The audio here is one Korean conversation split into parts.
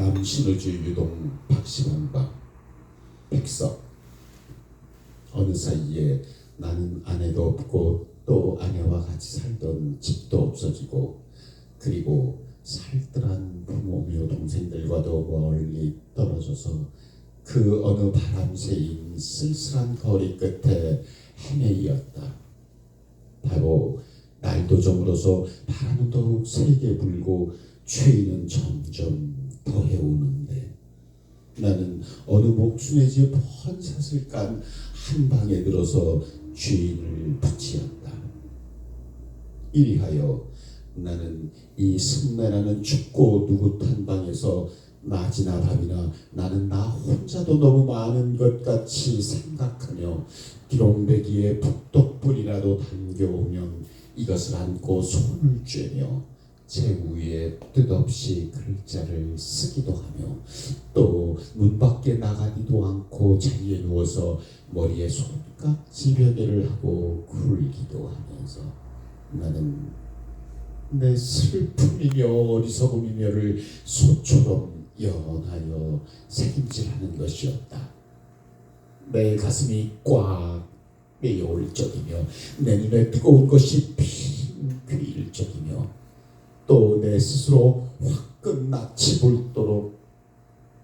남신우주 유동 박시봉방 백석 어느 사이에 나는 아내도 없고 또 아내와 같이 살던 집도 없어지고 그리고 살뜰한 부모며 동생들과도 멀리 떨어져서 그 어느 바람새인 쓸쓸한 거리 끝에 헤매이었다. 바로 날도 저물어서 바람은 더욱 세게 불고 추위는 점점 더해오는데 나는 어느 목숨의 집 헌샷을 깐한 방에 들어서 주인을 붙이었다. 이리하여 나는 이 승내라는 춥고 누긋한 방에서 낮이나 밤이나 나는 나 혼자도 너무 많은 것 같이 생각하며 기롱배기에 북독불이라도 담겨오면 이것을 안고 손을 쬐며 제 위에 뜻없이 글자를 쓰기도 하며 또 문 밖에 나가지도 않고 자리에 누워서 머리에 손깍지 베개를 하고 굴기도 하면서 나는 내 슬픔이며 어리석음이며를 소처럼 연하여 새김질하는 것이었다. 내 가슴이 꽉 메어올 적이며 내 눈에 뜨거운 것이 핑크일 적이며 또 내 스스로 화끈 낯이 불도록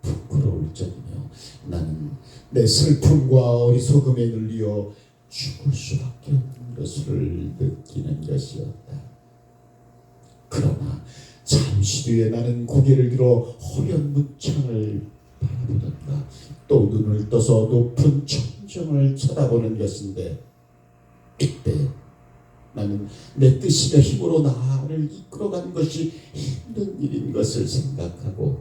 부끄러울 적이며 나는 내 슬픔과 어리석음에 눌려 죽을 수밖에 없는 것을 느끼는 것이었다. 그러나 잠시 뒤에 나는 고개를 들어 허연 문창을 바라보던가 또 눈을 떠서 높은 천정을 쳐다보는 것인데 이때 나는 내 뜻이며 힘으로 나를 이끌어가는 것이 힘든 일인 것을 생각하고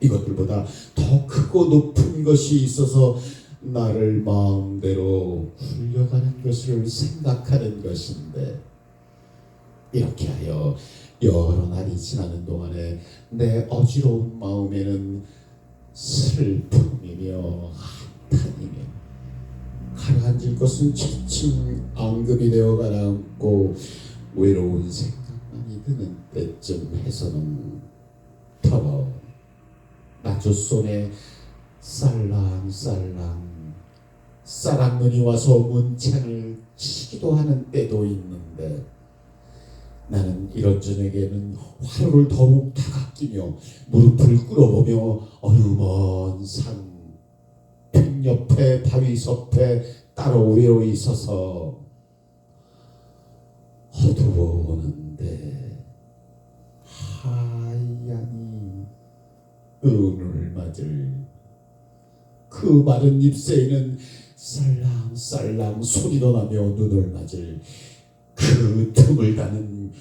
이것들보다 더 크고 높은 것이 있어서 나를 마음대로 굴려가는 것을 생각하는 것인데 이렇게 하여 여러 날이 지나는 동안에 내 어지러운 마음에는 슬픔이며 한탄이며 가라앉을 것은 지친 앙금이 되어 가라앉고 외로운 생각만이 드는 때쯤 해서는 터워 나주 손에 쌀랑쌀랑. 쌀랑눈이 와서 문창을 치기도 하는 때도 있는데 나는 이런 저녁에는 화로를 더욱 다가끼며 무릎을 꿇어보며 어느 먼산 옆에 바위 섭에 따로 외로이 서서 어두워오는데 하얀이 눈을 맞을 그 마른 잎새에는 쌀랑쌀랑 소리도 나며 눈을 맞을 그 틈을 가는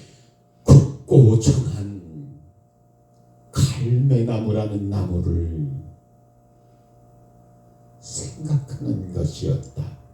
굵고 정한 갈매나무라는 나무를 생각하는 것이었다.